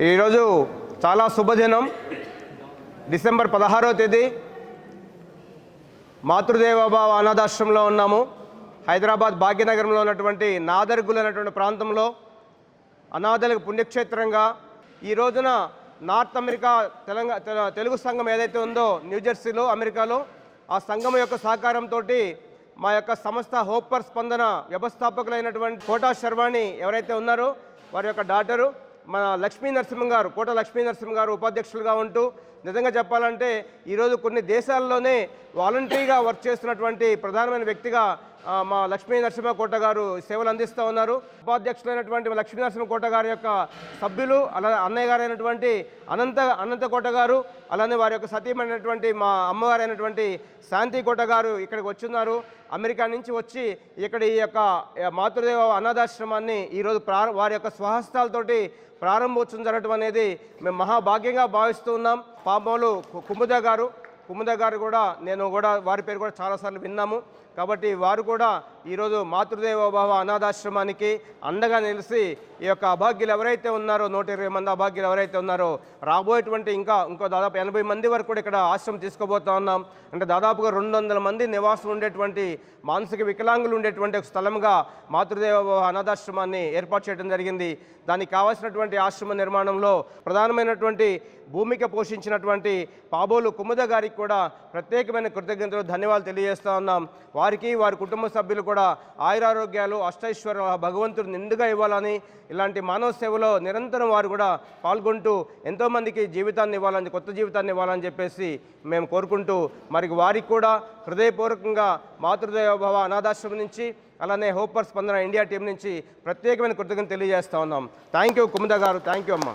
ఈరోజు చాలా శుభదినం. డిసెంబర్ పదహారవ తేదీ. మాతృదేవభావ అనాథాశ్రమంలో ఉన్నాము. హైదరాబాద్ భాగ్యనగరంలో ఉన్నటువంటి నాదర్గులు అనేటువంటి ప్రాంతంలో అనాథలకు పుణ్యక్షేత్రంగా ఈ రోజున నార్త్ అమెరికా తెలంగాణ తెల- తెలుగు సంఘం ఏదైతే ఉందో న్యూజెర్సీలో అమెరికాలో ఆ సంఘం యొక్క సహకారంతో మా యొక్క సంస్థ హోప్పర్ స్పందన వ్యవస్థాపకులైనటువంటి కోటా శర్వాణి ఎవరైతే ఉన్నారో వారి యొక్క డాటరు మన లక్ష్మీ నరసింహం గారు కోట లక్ష్మీ నరసింహం గారు ఉపాధ్యక్షులుగా ఉంటూ నిజంగా చెప్పాలంటే ఈరోజు కొన్ని దేశాల్లోనే వాలంటరీగా వర్క్ చేస్తున్నటువంటి ప్రధానమైన వ్యక్తిగా మా లక్ష్మీ నరసింహకోట గారు సేవలు అందిస్తూ ఉన్నారు. ఉపాధ్యక్షులైనటువంటి లక్ష్మీ నరసింహ కోట గారి యొక్క సభ్యులు అలా అన్నయ్య గారైనటువంటి అనంత అనంత కోట గారు అలానే వారి యొక్క సతీమైనటువంటి మా అమ్మగారైనటువంటి శాంతి కోట గారు ఇక్కడికి వచ్చిన్నారు. అమెరికా నుంచి వచ్చి ఇక్కడ ఈ యొక్క మాతృదేవ అనాథాశ్రమాన్ని ఈరోజు ప్రా వారి యొక్క స్వహస్తాలతోటి ప్రారంభోత్సవం జరగడం అనేది మేము మహాభాగ్యంగా భావిస్తూ ఉన్నాం. పాపములు కుముద గారు కుముద గారు కూడా నేను కూడా వారి పేరు కూడా చాలాసార్లు విన్నాము. కాబట్టి వారు కూడా ఈరోజు మాతృదేవోభావ అనాథాశ్రమానికి అండగా నిలిచి ఈ యొక్క అభాగ్యులు ఎవరైతే ఉన్నారో నూట ఇరవై మంది అభాగ్యులు ఎవరైతే ఉన్నారో రాబోయేటువంటి ఇంకా ఇంకో దాదాపు ఎనభై మంది వరకు కూడా ఇక్కడ ఆశ్రమం తీసుకోబోతా ఉన్నాం. అంటే దాదాపుగా రెండు వందల మంది నివాసం ఉండేటువంటి మానసిక వికలాంగులు ఉండేటువంటి ఒక స్థలంగా మాతృదేవోభావ అనాథాశ్రమాన్ని ఏర్పాటు చేయడం జరిగింది. దానికి కావాల్సినటువంటి ఆశ్రమ నిర్మాణంలో ప్రధానమైనటువంటి భూమిక పోషించినటువంటి పాబోలు కుముద గారికి కూడా ప్రత్యేకమైన కృతజ్ఞతలు ధన్యవాదాలు తెలియజేస్తా ఉన్నాం. వారికి వారి కుటుంబ సభ్యులు కూడా ఆయురారోగ్యాలు అష్టైశ్వర్య భగవంతుడు నిండుగా ఇవ్వాలని ఇలాంటి మానవ సేవలో నిరంతరం వారు కూడా పాల్గొంటూ ఎంతోమందికి జీవితాన్ని ఇవ్వాలని కొత్త జీవితాన్ని ఇవ్వాలని చెప్పేసి మేము కోరుకుంటూ మరి వారికి కూడా హృదయపూర్వకంగా మాతృదేవభవ అనాథాశ్రమం నుంచి అలానే హోపర్ స్పందన ఇండియా టీం నుంచి ప్రత్యేకమైన కృతజ్ఞతలు తెలియజేస్తా ఉన్నాం. థ్యాంక్ యూ కుముద గారు. థ్యాంక్ యూ అమ్మ.